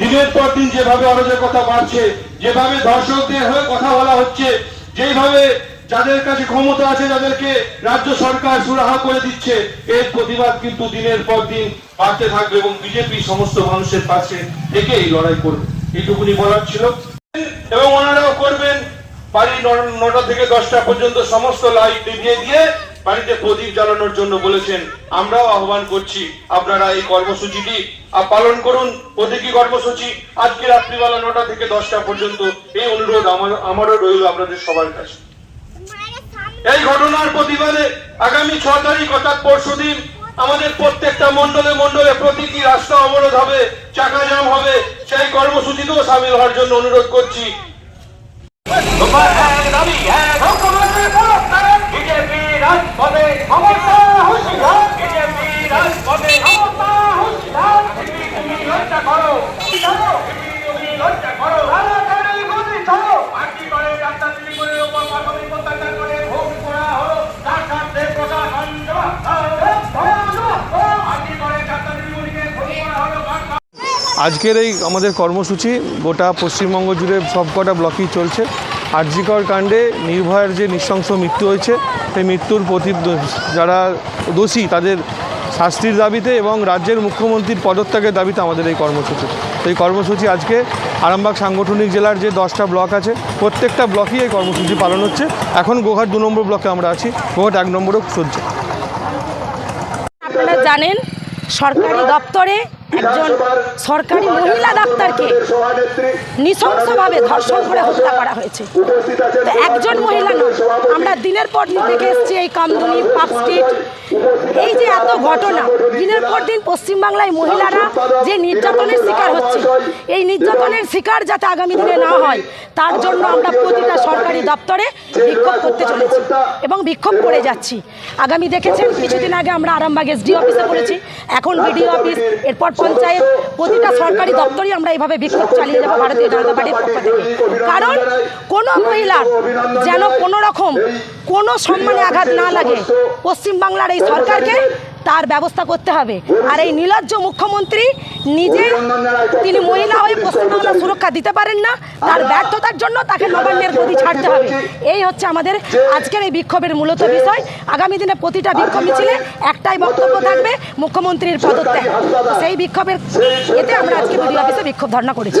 দিনের পর দিন যেভাবে অরাজকতা বাড়ছে, যেভাবে দর্শকদের হয়ে কথা বলা হচ্ছে যেভাবে যাদের কাছে ক্ষমতা আছে যাদেরকে রাজ্য সরকার সুরাহা করে দিচ্ছে, এর প্রতিবাদ কিন্তু দিনের পর দিন বাড়তে থাকবে এবং বিজেপি সমস্ত মানুষের পাশে থেকে এই লড়াই করবে। এইটুকুনি বলার ছিল। এবং ওনারাও করবেন। বাড়ি নটা থেকে দশটা পর্যন্ত সমস্ত লাইট নিভিয়ে দিয়ে বাড়িতে প্রদীপ জ্বালানোর জন্য বলেছেন, আমরাও আহ্বান করছি, আপনারা এই কর্মসূচিটি পালন করুন। প্রতীকী কর্মসূচি? আজকে রাত্রিবেলা নটা থেকে দশটা পর্যন্ত এই অনুরোধ আমার, আমারও রইল আপনাদের সবার কাছে। এই ঘটনার প্রতিবাদে আগামী ছ তারিখ, অর্থাৎ পরশু দিন, আমাদের প্রত্যেকটা মন্ডলে মন্ডলে প্রতীকী রাস্তা অবরোধ হবে, চাকা জাম হবে, সেই কর্মসূচিতেও সামিল হওয়ার জন্য অনুরোধ করছি। দাবি আজকের এই আমাদের কর্মসূচি, গোটা পশ্চিমবঙ্গ জুড়ে সবকটা ব্লকই চলছে। আরজিকর কাণ্ডে নির্ভয়ের যে নৃশংস মৃত্যু হয়েছে, সেই মৃত্যুর প্রতি যারা দোষী, তাদের শাস্তির দাবিতে এবং রাজ্যের মুখ্যমন্ত্রীর পদত্যাগের দাবিতে আমাদের এই কর্মসূচি। তো এই কর্মসূচি আজকে আরামবাগ সাংগঠনিক জেলার যে দশটা ব্লক আছে, প্রত্যেকটা ব্লকেই এই কর্মসূচি পালন হচ্ছে। এখন গোঘাট দু নম্বর ব্লকে আমরা আছি, গোঘাট এক নম্বরও চলছে। আপনারা জানেন, সরকারি দপ্তরে একজন সরকারি মহিলা ডাক্তারকে নৃশংসভাবে ধর্ষণ করে হত্যা করা হয়েছে। তো একজন মহিলা নয়। আমরা দিনের পর দিন দেখে এসেছি এই কামদুনি পাপ স্ট্রিট। এই যে এত ঘটনা দিনের পর দিন পশ্চিমবাংলায় মহিলারা যে নির্যাতনের শিকার হচ্ছে এই নির্যাতনের শিকার যাতে আগামী দিনে না হয়, তার জন্য আমরা প্রতিটা সরকারি দপ্তরে বিক্ষোভ করতে চলেছি এবং বিক্ষোভ করে যাচ্ছি। আগামী দেখেছেন, কিছুদিন আগে আমরা আরামবাগ এসডি অফিসে করেছি এখন বিডিও অফিস এরপর পঞ্চায়েত, প্রতিটা সরকারি দপ্তরই আমরা এইভাবে বিক্ষোভ চালিয়ে যাব ভারতীয় জনতা পার্টির পক্ষ থেকে। কারণ কোনো মহিলার যেন কোনো রকম কোনো সম্মানে আঘাত না লাগে, পশ্চিমবাংলার এই সরকারকে তার ব্যবস্থা করতে হবে। আর এই নির্লজ্জ মুখ্যমন্ত্রী নিজে তিনি মহিলা হয়ে পশ্চিমবাংলার সুরক্ষা দিতে পারেন না, তার ব্যর্থতার জন্য তাকে নবান্নের গদি ছাড়তে হবে। এই হচ্ছে আমাদের আজকের এই বিক্ষোভের মূলত বিষয়। আগামী দিনে প্রতিটা বিক্ষোভ মিছিলে একটাই বক্তব্য থাকবে মুখ্যমন্ত্রীর পদত্যাগ। সেই বিক্ষোভের এতে আমরা আজকে অফিসে বিক্ষোভ ধর্ণা করেছি।